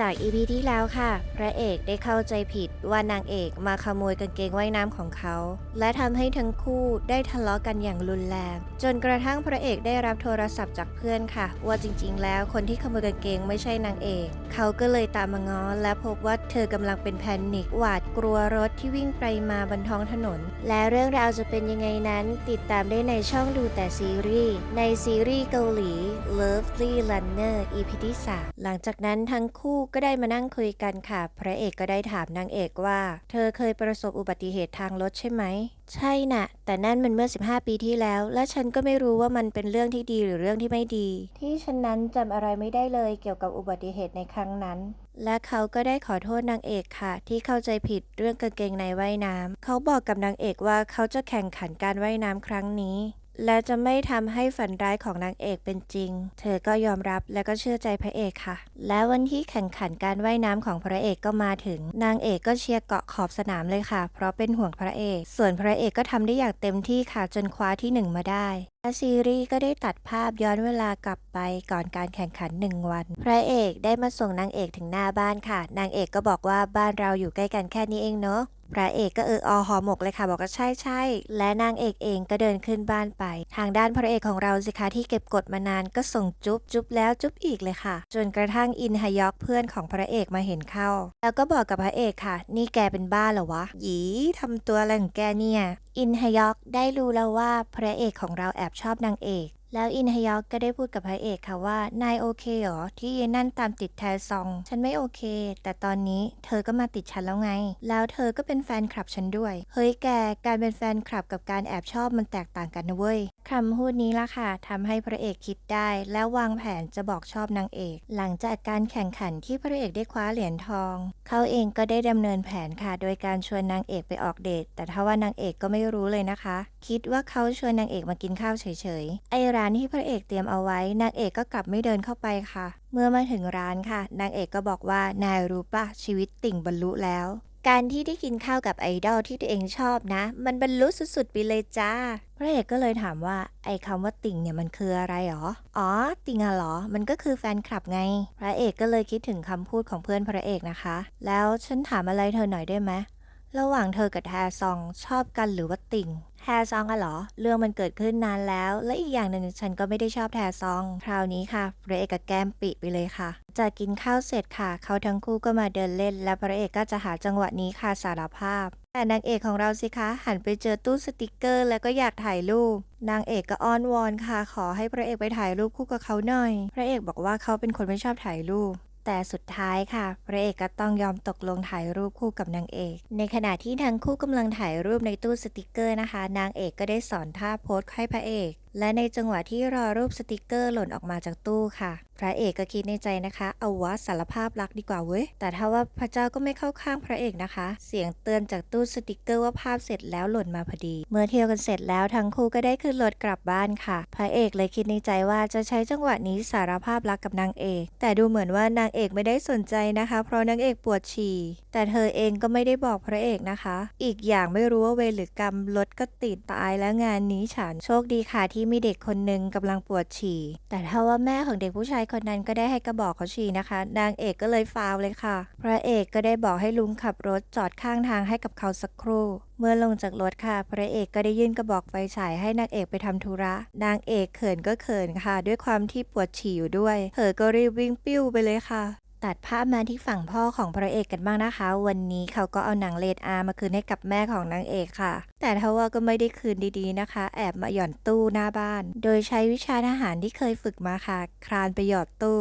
จากอีพีที่แล้วค่ะ พระเอกได้เข้าใจผิดว่านางเอกมาขโมยกางเกงว่ายน้ำของเขา และทำให้ทั้งคู่ได้ทะเลาะกันอย่างรุนแรง จนกระทั่งพระเอกได้รับโทรศัพท์จากเพื่อนค่ะ ว่าจริงๆ แล้วคนที่ขโมยกางเกงไม่ใช่นางเอก เขาก็เลยตามมาง้อและพบว่าเธอกำลังเป็นแพนิคหวาดกลัวรถที่วิ่งไปมาบนท้องถนน และเรื่องราวจะเป็นยังไงนั้น ติดตามได้ในช่องดูแต่ซีรีส์ในซีรีส์เกาหลี Lovely Runner EP ที่3หลังจากนั้นทั้งคู่ก็ได้มานั่งคุยกันค่ะ พระเอกก็ได้ถามนางเอกว่า เธอเคยประสบอุบัติเหตุทางรถใช่ไหม ใช่น่ะ แต่นั่นมันเมื่อ 15 ปีที่แล้ว และฉันก็ไม่รู้ว่ามันเป็นเรื่องที่ดีหรือเรื่องที่ไม่ดี ที่ฉันนั้นจำอะไรไม่ได้เลยเกี่ยวกับอุบัติเหตุในครั้งนั้นและเขาก็ได้ขอโทษนางเอกค่ะ ที่เข้าใจผิดเรื่องกางเกงในว่ายน้ำ เขาบอกกับนางเอกว่าเขาจะแข่งขันการว่ายน้ำครั้งนี้ และจะไม่ทำให้ฝันร้ายของนางเอกเป็นจริง เธอก็ยอมรับและก็เชื่อใจพระเอกค่ะ และวันที่แข่งขันการว่ายน้ำของพระเอกก็มาถึง นางเอกก็เชียร์เกาะขอบสนามเลยค่ะ เพราะเป็นห่วงพระเอก ส่วนพระเอกก็ทำได้อย่างเต็มที่ค่ะจนคว้าที่หนึ่งมาได้ ซีรีส์ก็ได้ตัดภาพย้อนเวลากลับไปก่อนการแข่งขันหนึ่งวัน พระเอกได้มาส่งนางเอกถึงหน้าบ้านค่ะ นางเอกก็บอกว่าบ้านเราอยู่ใกล้กันแค่นี้เองเนาะพระเอกก็เอออหอหมกเลยค่ะ บอกว่าใช่ใช่และนางเอกเองก็เดินขึ้นบ้านไป ทางด้านพระเอกของเราสิคะที่เก็บกดมานานก็ส่งจุ๊บจุ๊บแล้วจุ๊บอีกเลยค่ะ จนกระทั่งอินฮยอกเพื่อนของพระเอกมาเห็นเข้า แล้วก็บอกกับพระเอกค่ะ นี่แกเป็นบ้าเหรอวะหยีทำตัวอะไรของแกเนี่ย อินฮยอกได้รู้แล้วว่าพระเอกของเราแอบชอบนางเอก แล้วอินฮยอกก็ได้พูดกับพระเอกค่ะว่านายโอเคเหรอที่ยืนนั่นตามติดแทซอง ฉันไม่โอเค แต่ตอนนี้เธอก็มาติดฉันแล้วไง แล้วเธอก็เป็นแฟนคลับฉันด้วย เฮ้ยแกการเป็นแฟนคลับกับการแอบชอบมันแตกต่างกันนะเว้ย คำพูดนี้ล่ะค่ะทำให้พระเอกคิดได้ และวางแผนจะบอกชอบนางเอก หลังจากการแข่งขันที่พระเอกได้คว้าเหรียญทอง เขาเองก็ได้ดำเนินแผนค่ะ โดยการชวนนางเอกไปออกเดท แต่ถ้าว่านางเอกก็ไม่รู้เลยนะคะ คิดว่าเขาชวนนางเอกมากินข้าวเฉยๆ ไอร้านที่พระเอกเตรียมเอาไว้ นางเอกก็กลับไม่เดินเข้าไปค่ะ เมื่อมาถึงร้านค่ะ นางเอกก็บอกว่านายรู้ปะชีวิตติ่งบรรลุแล้ว การที่ได้กินข้าวกับไอดอลที่ตัวเองชอบนะ มันบรรลุสุดๆไปเลยจ้าพระเอกก็เลยถามว่าไอ้คำว่าติ่งเนี่ยมันคืออะไรหรอ อ๋อ ติ่งอะเหรอ มันก็คือแฟนคลับไง พระเอกก็เลยคิดถึงคำพูดของเพื่อนพระเอกนะคะ แล้วฉันถามอะไรเธอหน่อยได้ไหมระหว่างเธอกับแฮซองชอบกันหรือว่าติ่ง แฮซองอะเหรอ เรื่องมันเกิดขึ้นนานแล้ว และอีกอย่างหนึ่งฉันก็ไม่ได้ชอบแฮซอง คราวนี้ค่ะ พระเอกกับแก้มปิไปเลยค่ะจากกินข้าวเสร็จค่ะ เขาทั้งคู่ก็มาเดินเล่น และพระเอกก็จะหาจังหวะนี้ค่ะสารภาพ แต่นางเอกของเราสิคะหันไปเจอตู้สติกเกอร์ แล้วก็อยากถ่ายรูป นางเอกก็อ้อนวอนค่ะ ขอให้พระเอกไปถ่ายรูปคู่กับเขาหน่อย พระเอกบอกว่าเขาเป็นคนไม่ชอบถ่ายรูป แต่สุดท้ายค่ะ พระเอกก็ต้องยอมตกลงถ่ายรูปคู่กับนางเอก ในขณะที่ทั้งคู่กำลังถ่ายรูปในตู้สติกเกอร์นะคะ นางเอกก็ได้สอนท่าโพสให้พระเอก และในจังหวะที่รอรูปสติกเกอร์หล่นออกมาจากตู้ค่ะ พระเอกก็คิดในใจนะคะ เอาวะสารภาพรักดีกว่าเว้ย แต่ถ้าว่าพระเจ้าก็ไม่เข้าข้างพระเอกนะคะ เสียงเตือนจากตู้สติกเกอร์ว่าภาพเสร็จแล้วหล่นมาพอดี เมื่อเที่ยวกันเสร็จแล้วทั้งคู่ก็ได้ขึ้นรถกลับบ้านค่ะ พระเอกเลยคิดในใจว่าจะใช้จังหวะนี้สารภาพรักกับนางเอก แต่ดูเหมือนว่านางเอกไม่ได้สนใจนะคะ เพราะนางเอกปวดฉี่ แต่เธอเองก็ไม่ได้บอกพระเอกนะคะ อีกอย่างไม่รู้ว่าเวรหรือกรรมรถก็ติดตายแล้วงานนี้ฉันโชคดีค่ะที่มีเด็กคนหนึ่งกำลังปวดฉี่ แต่ถ้าว่าแม่ของเด็กผู้ชายคนนั้นก็ได้ให้กระบอกเขาฉี่นะคะ นางเอกก็เลยฟาวเลยค่ะ พระเอกก็ได้บอกให้ลุงขับรถจอดข้างทางให้กับเขาสักครู่ เมื่อลงจากรถค่ะ พระเอกก็ได้ยื่นกระบอกไฟฉายให้นางเอกไปทำธุระ นางเอกเขินก็เขินค่ะ ด้วยความที่ปวดฉี่อยู่ด้วย เธอก็รีบวิ่งปิ้วไปเลยค่ะ ตัดภาพมาที่ฝั่งพ่อของพระเอกกันบ้างนะคะ วันนี้เขาก็เอาหนังเลดอามาคืนให้กับแม่ของนางเอกค่ะ แต่ทว่าก็ไม่ได้คืนดีๆนะคะ แอบมาหย่อนตู้หน้าบ้าน โดยใช้วิชาทหารที่เคยฝึกมาค่ะ คลานไปหยอดตู้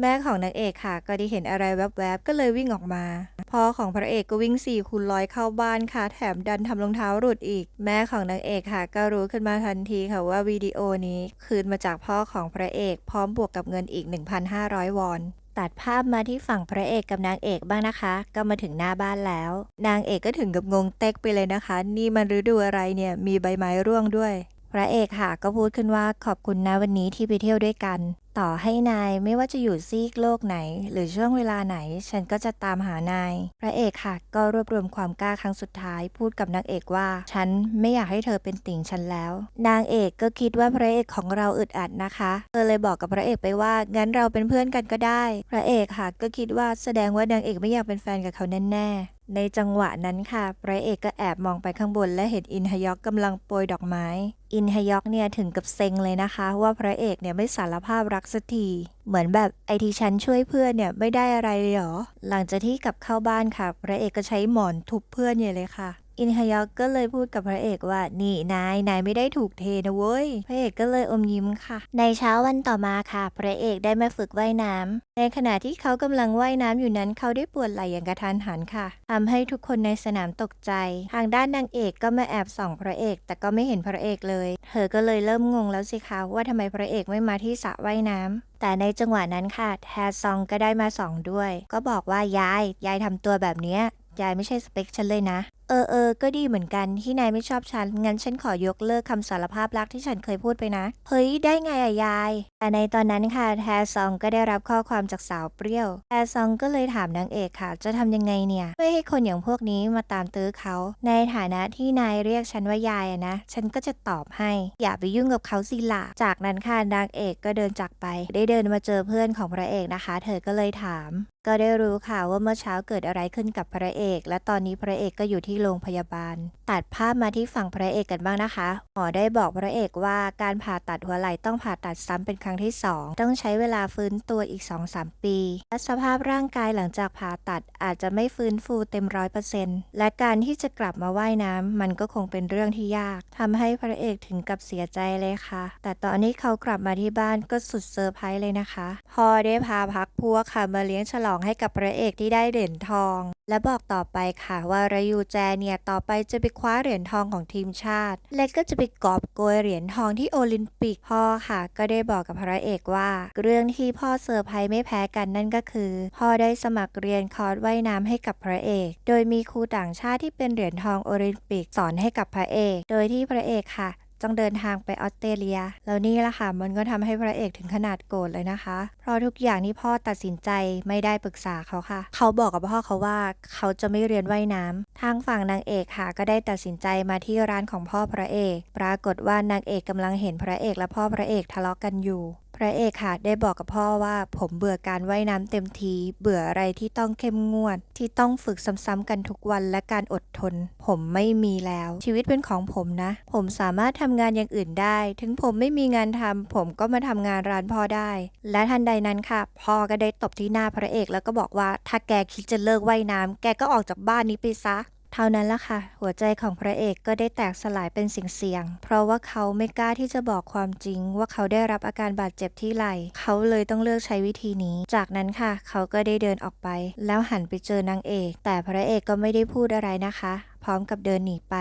แม่ของนางเอกค่ะ ก็ได้เห็นอะไรแวบๆ ก็เลยวิ่งออกมา พ่อของพระเอกก็วิ่งสี่คูณร้อยเข้าบ้านค่ะ แถมดันทำรองเท้าหลุดอีก แม่ของนางเอกค่ะ ก็รู้ขึ้นมาทันทีค่ะว่าวิดีโอนี้คืนมาจากพ่อของพระเอก พร้อมบวกกับเงินอีก 1,500 วอน ตัดภาพมาที่ฝั่งพระเอกกับนางเอกบ้างนะคะ ก็มาถึงหน้าบ้านแล้ว นางเอกก็ถึงกับงงเต็กไปเลยนะคะ นี่มันฤดูอะไรเนี่ยมีใบไม้ร่วงด้วย พระเอกค่ะก็พูดขึ้นว่าขอบคุณนะวันนี้ที่ไปเที่ยวด้วยกัน ต่อให้นายไม่ว่าจะอยู่ซีกโลกไหน หรือช่วงเวลาไหน ฉันก็จะตามหานาย พระเอกค่ะ ก็รวบรวมความกล้าครั้งสุดท้าย พูดกับนางเอกว่า ฉันไม่อยากให้เธอเป็นติ่งฉันแล้ว นางเอกก็คิดว่าพระเอกของเราอึดอัดนะคะเธอเลยบอกกับพระเอกไปว่างั้นเราเป็นเพื่อนกันก็ได้ พระเอกค่ะ ก็คิดว่าแสดงว่านางเอกไม่อยากเป็นแฟนกับเขาแน่ๆในจังหวะนั้นค่ะ พระเอกก็แอบมองไปข้างบนและเห็นอินฮยอกกำลังโปรยดอกไม้ อินฮยอกเนี่ยถึงกับเซ็งเลยนะคะ ว่าพระเอกเนี่ยไม่สารภาพรักสักที เหมือนแบบไอที่ฉันช่วยเพื่อนเนี่ยไม่ได้อะไรเลยหรอ หลังจากที่กลับเข้าบ้านค่ะ พระเอกก็ใช้หมอนทุบเพื่อนใหญ่เลยค่ะ อินฮยอกก็เลยพูดกับพระเอกว่า นี่นายนายไม่ได้ถูกเทนะเว้ย พระเอกก็เลยอมยิ้มค่ะ ในเช้าวันต่อมาค่ะ พระเอกได้มาฝึกว่ายน้ำในขณะที่เขากำลังว่ายน้ำอยู่นั้นเขาได้ปวดไหล่อย่างกระทันหันค่ะทำให้ทุกคนในสนามตกใจ ทางด้านนางเอกก็มาแอบส่องพระเอก แต่ก็ไม่เห็นพระเอกเลย เธอก็เลยเริ่มงงแล้วสิคะว่าทำไมพระเอกไม่มาที่สระว่ายน้ำแต่ในจังหวะนั้นค่ะ แทซองก็ได้มาส่องด้วย ก็บอกว่ายาย ยายทำตัวแบบเนี้ยยายไม่ใช่สเปคฉันเลยนะ เออเออก็ดีเหมือนกันที่นายไม่ชอบฉัน งั้นฉันขอยกเลิกคำสารภาพรักที่ฉันเคยพูดไปนะ เฮ้ย ได้ไงอะยาย แต่ในตอนนั้นค่ะแทซองก็ได้รับข้อความจากสาวเปรี้ยวแทซองก็เลยถามนางเอกค่ะ จะทำยังไงเนี่ยไม่ให้คนอย่างพวกนี้มาตามตื้อเขา ในฐานะที่นายเรียกฉันว่ายายอะนะ ฉันก็จะตอบให้ อย่าไปยุ่งกับเขาสิล่ะจากนั้นค่ะนางเอกก็เดินจากไป ได้เดินมาเจอเพื่อนของพระเอกนะคะ เธอก็เลยถาม ก็ได้รู้ค่ะว่าเมื่อเช้าเกิดอะไรขึ้นกับพระเอก และตอนนี้พระเอกก็อยู่ที่โรงพยาบาล ตัดภาพมาที่ฝั่งพระเอกกันบ้างนะคะหมอได้บอกพระเอกว่าการผ่าตัดหัวไหล่ต้องผ่าตัดซ้ำเป็นครั้งที่ 2 ต้องใช้เวลาฟื้นตัวอีก 2-3 ปี และสภาพร่างกายหลังจากผ่าตัดอาจจะไม่ฟื้นฟูเต็มร้อยเปอร์เซ็นต์และการที่จะกลับมาว่ายน้ำมันก็คงเป็นเรื่องที่ยากทำให้พระเอกถึงกับเสียใจเลยค่ะ แต่ตอนนี้เขากลับมาที่บ้านก็สุดเซอร์ไพรส์เลยนะคะพ่อได้พาพักพวกค่ะมาเลี้ยงฉลองให้กับพระเอกที่ได้เหรียญทอง และบอกต่อไปค่ะว่ารายูแจเนี่ยต่อไปจะไปคว้าเหรียญทองของทีมชาติ และก็จะไปกอบโกยเหรียญทองที่โอลิมปิกพ่อค่ะ ก็ได้บอกกับพระเอกว่า เรื่องที่พ่อเซอร์ไพรส์ไม่แพ้กันนั่นก็คือ พ่อได้สมัครเรียนคอร์สว่ายน้ำให้กับพระเอก โดยมีครูต่างชาติที่เป็นเหรียญทองโอลิมปิกสอนให้กับพระเอก โดยที่พระเอกค่ะ ต้องเดินทางไปออสเตรเลีย แล้วนี่ละค่ะ มันก็ทำให้พระเอกถึงขนาดโกรธเลยนะคะ เพราะทุกอย่างที่พ่อตัดสินใจไม่ได้ปรึกษาเขาค่ะ เขาบอกกับพ่อเขาว่าเขาจะไม่เรียนว่ายน้ำทางฝั่งนางเอกค่ะก็ได้ตัดสินใจมาที่ร้านของพ่อพระเอก ปรากฏว่านางเอกกำลังเห็นพระเอกและพ่อพระเอกทะเลาะกันอยู่ พระเอกค่ะได้บอกกับพ่อว่าผมเบื่อการว่ายน้ำเต็มที เบื่ออะไรที่ต้องเข้มงวด ที่ต้องฝึกซ้ำๆกันทุกวันและการอดทน ผมไม่มีแล้ว ชีวิตเป็นของผมนะ ผมสามารถทำงานอย่างอื่นได้ ถึงผมไม่มีงานทำผมก็มาทำงานร้านพ่อได้ และทันใดนั้นค่ะ พ่อก็ได้ตบที่หน้าพระเอกแล้วก็บอกว่าถ้าแกคิดจะเลิกว่ายน้ำแกก็ออกจากบ้านนี้ไปซะ เท่านั้นละค่ะ หัวใจของพระเอกก็ได้แตกสลายเป็นสิ่งเสียง เพราะว่าเขาไม่กล้าที่จะบอกความจริง ว่าเขาได้รับอาการบาดเจ็บที่ไหล่ เขาเลยต้องเลือกใช้วิธีนี้ จากนั้นค่ะ เขาก็ได้เดินออกไป แล้วหันไปเจอนางเอก แต่พระเอกก็ไม่ได้พูดอะไรนะคะ พร้อมกับเดินหนีไป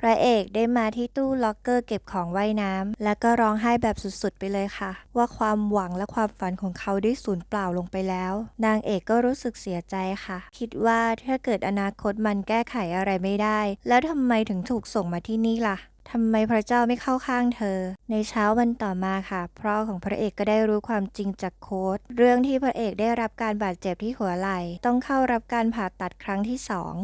พระเอกได้มาที่ตู้ล็อกเกอร์เก็บของว่ายน้ำและก็ร้องไห้แบบสุดๆไปเลยค่ะ ว่าความหวังและความฝันของเขาได้สูญเปล่าลงไปแล้ว นางเอกก็รู้สึกเสียใจค่ะ คิดว่าถ้าเกิดอนาคตมันแก้ไขอะไรไม่ได้ แล้วทำไมถึงถูกส่งมาที่นี่ล่ะทำไมพระเจ้าไม่เข้าข้างเธอ ในเช้าวันต่อมาค่ะพ่อของพระเอกก็ได้รู้ความจริงจากโค้ดเรื่องที่พระเอกได้รับการบาดเจ็บที่หัวไหล่ ต้องเข้ารับการผ่าตัดครั้งที่สอง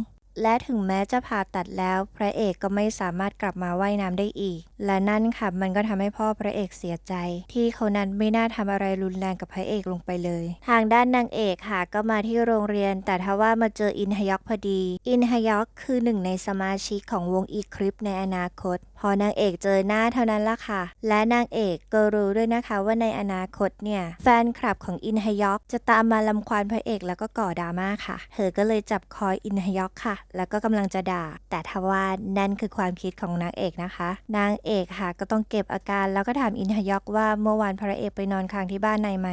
และถึงแม้จะผ่าตัดแล้ว พระเอกก็ไม่สามารถกลับมาว่ายน้ำได้อีก และนั่นค่ะมันก็ทำให้พ่อพระเอกเสียใจ ที่เขานั้นไม่น่าทำอะไรรุนแรงกับพระเอกลงไปเลย ทางด้านนางเอกค่ะก็มาที่โรงเรียน แต่ทว่ามาเจออินฮยอกพอดี อินฮยอกคือหนึ่งในสมาชิกของวงอีคลิปในอนาคต อ นางเอกเจอหน้าเท่านั้นละค่ะ และนางเอกก็รู้ด้วยนะคะว่าในอนาคตเนี่ย แฟนคลับของอินฮยอกจะตามมาลำควานพระเอกแล้วก็ก่อดราม่าค่ะ เธอก็เลยจับคออินฮยอกค่ะ แล้วก็กำลังจะด่า แต่ทว่านั่นคือความคิดของนางเอกนะคะ นางเอกค่ะก็ต้องเก็บอาการแล้วก็ถามอินฮยอกว่าเมื่อวานพระเอกไปนอนค้างที่บ้านนายไหม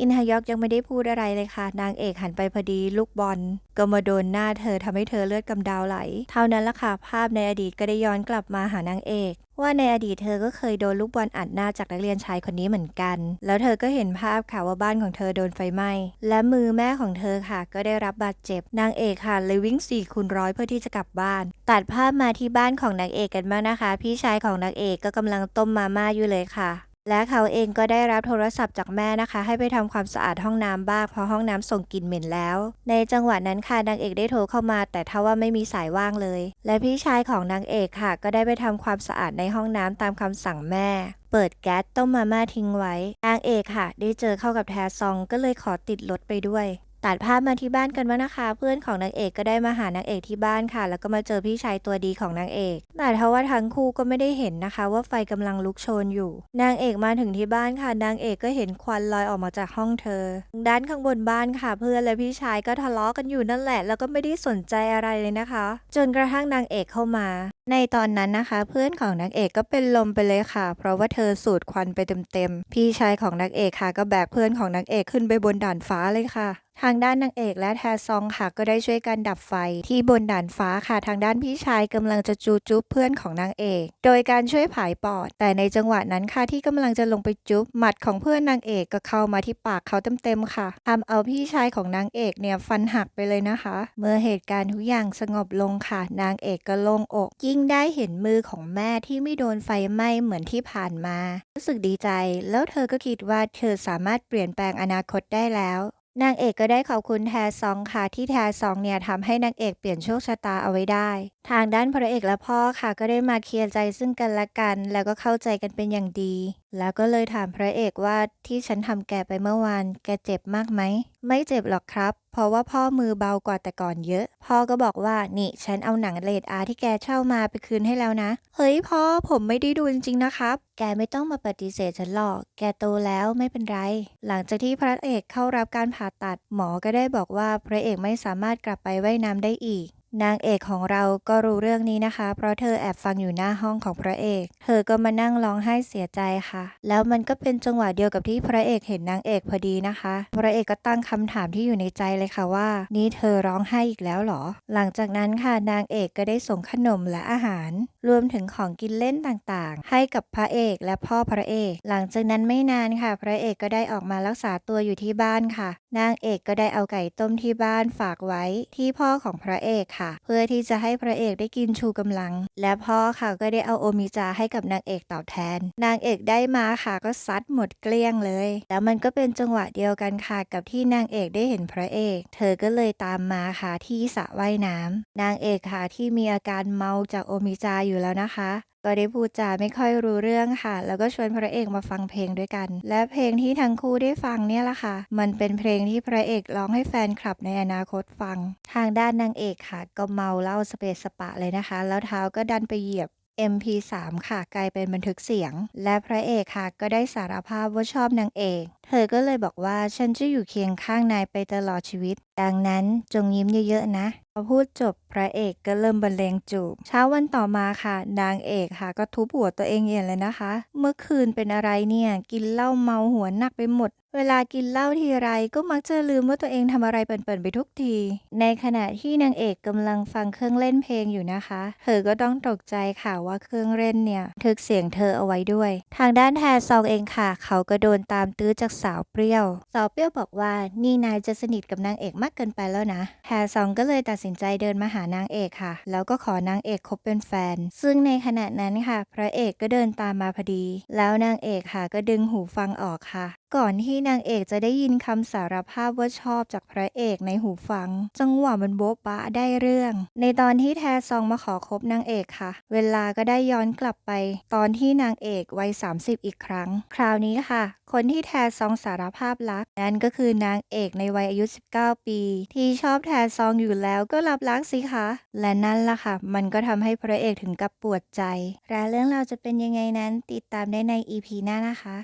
อินฮยอกยังไม่ได้พูดอะไรเลยค่ะ นางเอกหันไปพอดีลูกบอลก็มาโดนหน้าเธอทำให้เธอเลือดกำเดาไหล เท่านั้นละค่ะ ภาพในอดีตก็ได้ย้อนกลับมาหานางเอกว่าในอดีตเธอก็เคยโดนลูกบอลอัดหน้าจากนักเรียนชายคนนี้เหมือนกัน แล้วเธอก็เห็นภาพค่ะว่าบ้านของเธอโดนไฟไหม้ และมือแม่ของเธอค่ะ ก็ได้รับบาดเจ็บ นางเอกค่ะเลยวิ่งสี่คูณร้อยเพื่อที่จะกลับบ้าน ตัดภาพมาที่บ้านของนางเอกกันบ้างนะคะ พี่ชายของนางเอกก็กำลังต้มมาม่าอยู่เลยค่ะ และเขาเองก็ได้รับโทรศัพท์จากแม่นะคะ ให้ไปทำความสะอาดห้องน้ำบ้างเพราะห้องน้ำส่งกลิ่นเหม็นแล้ว ในจังหวะนั้นค่ะนางเอกได้โทรเข้ามา แต่ทว่าไม่มีสายว่างเลย และพี่ชายของนางเอกค่ะ ก็ได้ไปทำความสะอาดในห้องน้ำตามคำสั่งแม่ เปิดแก๊สต้มมาม่าทิ้งไว้นางเอกค่ะ ได้เจอเข้ากับแทซองก็เลยขอติดรถไปด้วย ตัดภาพมาที่บ้านกันว่านะคะ เพื่อนของนางเอกก็ได้มาหานางเอกที่บ้านค่ะ แล้วก็มาเจอพี่ชายตัวดีของนางเอก แต่ทว่าทั้งคู่ก็ไม่ได้เห็นนะคะ ว่าไฟกำลังลุกโชนอยู่ นางเอกมาถึงที่บ้านค่ะนางเอกก็เห็นควันลอยออกมาจากห้องเธอ ด้านข้างบนบ้านค่ะ เพื่อนและพี่ชายก็ทะเลาะกันอยู่นั่นแหละ แล้วก็ไม่ได้สนใจอะไรเลยนะคะ จนกระทั่งนางเอกเข้ามาในตอนนั้นนะคะ เพื่อนของนางเอกก็เป็นลมไปเลยค่ะ เพราะว่าเธอสูดควันไปเต็มๆพี่ชายของนางเอกค่ะ ก็แบกเพื่อนของนางเอกขึ้นไปบนด่านฟ้าเลยค่ะ ทางด้านนางเอกและแทซองค่ะก็ได้ช่วยกันดับไฟที่บนด่านฟ้าค่ะทางด้านพี่ชายกำลังจะจูจุ๊บเพื่อนของนางเอก โดยการช่วยผายปอด แต่ในจังหวะนั้นค่ะที่กำลังจะลงไปจุ๊บหมัดของเพื่อนนางเอกก็เข้ามาที่ปากเขาเต็มๆค่ะทำเอาพี่ชายของนางเอกเนี่ยฟันหักไปเลยนะคะ เมื่อเหตุการณ์ทุกอย่างสงบลงค่ะ นางเอกก็โล่งอก ยิ่งได้เห็นมือของแม่ที่ไม่โดนไฟไหม้เหมือนที่ผ่านมา รู้สึกดีใจ แล้วเธอก็คิดว่าเธอสามารถเปลี่ยนแปลงอนาคตได้แล้ว นางเอกก็ได้ขอบคุณแทซองค่ะที่แทซองเนี่ยทำให้นางเอกเปลี่ยนโชคชะตาเอาไว้ได้ ทางด้านพระเอกและพ่อค่ะก็ได้มาเคลียร์ใจซึ่งกันและกัน แล้วก็เข้าใจกันเป็นอย่างดี แล้วก็เลยถามพระเอกว่าที่ฉันทำแกไปเมื่อวาน แกเจ็บมากไหม ไม่เจ็บหรอกครับเพราะว่าพ่อมือเบากว่าแต่ก่อนเยอะ พ่อก็บอกว่านี่ฉันเอาหนังเลดอาที่แกเช่ามาไปคืนให้แล้วนะ เฮ้ยพ่อผมไม่ได้ดูจริงๆนะครับ แกไม่ต้องมาปฏิเสธฉันหรอก แกโตแล้วไม่เป็นไร หลังจากที่พระเอกเข้ารับการผ่าตัดหมอก็ได้บอกว่าพระเอกไม่สามารถกลับไปว่ายน้ำได้อีก นางเอกของเราก็รู้เรื่องนี้นะคะ เพราะเธอแอบฟังอยู่หน้าห้องของพระเอก เธอก็มานั่งร้องไห้เสียใจค่ะ แล้วมันก็เป็นจังหวะเดียวกับที่พระเอกเห็นนางเอกพอดีนะคะ พระเอกก็ตั้งคำถามที่อยู่ในใจเลยค่ะว่า นี่เธอร้องไห้อีกแล้วเหรอ หลังจากนั้นค่ะนางเอกก็ได้ส่งขนมและอาหาร รวมถึงของกินเล่นต่างๆ ให้กับพระเอกและพ่อพระเอก หลังจากนั้นไม่นานค่ะ พระเอกก็ได้ออกมารักษาตัวอยู่ที่บ้านค่ะ นางเอกก็ได้เอาไก่ต้มที่บ้านฝากไว้ที่พ่อของพระเอกค่ะ เพื่อที่จะให้พระเอกได้กินชูกำลัง และพ่อค่ะก็ได้เอาโอมิจาให้กับนางเอกตอบแทน นางเอกได้มาค่ะก็ซัดหมดเกลี้ยงเลย แล้วมันก็เป็นจังหวะเดียวกันค่ะกับที่นางเอกได้เห็นพระเอก เธอก็เลยตามมาค่ะที่สระว่ายน้ำนางเอกค่ะที่มีอาการเมาจากโอมิจาอยู่แล้วนะคะ ก็ได้พูดจาไม่ค่อยรู้เรื่องค่ะ แล้วก็ชวนพระเอกมาฟังเพลงด้วยกัน และเพลงที่ทั้งคู่ได้ฟังเนี่ยแหละค่ะ มันเป็นเพลงที่พระเอกร้องให้แฟนคลับในอนาคตฟัง ทางด้านนางเอกค่ะ ก็เมาเหล้าสเปซสปะเลยนะคะ แล้วเท้าก็ดันไปเหยียบ MP3 ค่ะกลายเป็นบันทึกเสียง และพระเอกค่ะก็ได้สารภาพว่าชอบนางเอก เธอก็เลยบอกว่าฉันจะอยู่เคียงข้างนายไปตลอดชีวิต ดังนั้นจงยิ้มเยอะๆนะพอพูดจบพระเอกก็เริ่มบรรเลงจูบเช้าวันต่อมาค่ะ นางเอกค่ะ ก็ทุบหัวตัวเองเย็นเลยนะคะ เมื่อคืนเป็นอะไรเนี่ย กินเหล้าเมาหัวหนักไปหมด เวลากินเหล้าทีไรก็มักจะลืมว่าตัวเองทำอะไรเปิ่นๆไปทุกที ในขณะที่นางเอกกำลังฟังเครื่องเล่นเพลงอยู่นะคะ เธอก็ต้องตกใจค่ะว่าเครื่องเล่นเนี่ยทึกเสียงเธอเอาไว้ด้วย ทางด้านแทซองเองค่ะ เขาก็โดนตามตื้อจากสาวเปรี้ยว สาวเปรี้ยวบอกว่านี่นายจะสนิทกับนางเอกมากเกินไปแล้วนะแทซองก็เลยตัดสินใจเดินมาหานางเอกค่ะ แล้วก็ขอนางเอกคบเป็นแฟน ซึ่งในขณะนั้นค่ะ พระเอกก็เดินตามมาพอดี แล้วนางเอกค่ะก็ดึงหูฟังออกค่ะ ก่อนที่นางเอกจะได้ยินคำสารภาพว่าชอบจากพระเอกในหูฟัง จังหวะมันโบ๊ะบะได้เรื่อง ในตอนที่แทซองมาขอคบนางเอกค่ะ เวลาก็ได้ย้อนกลับไป ตอนที่นางเอกวัย 30 อีกครั้ง คราวนี้ค่ะ คนที่แทซองสารภาพรักนั่นก็คือนางเอกในวัยอายุ 19 ปี ที่ชอบแทซองอยู่แล้วก็รับรักสิคะ และนั่นล่ะค่ะ มันก็ทำให้พระเอกถึงกับปวดใจ และเรื่องราวจะเป็นยังไงนั้นติดตามได้ใน EP หน้านะคะ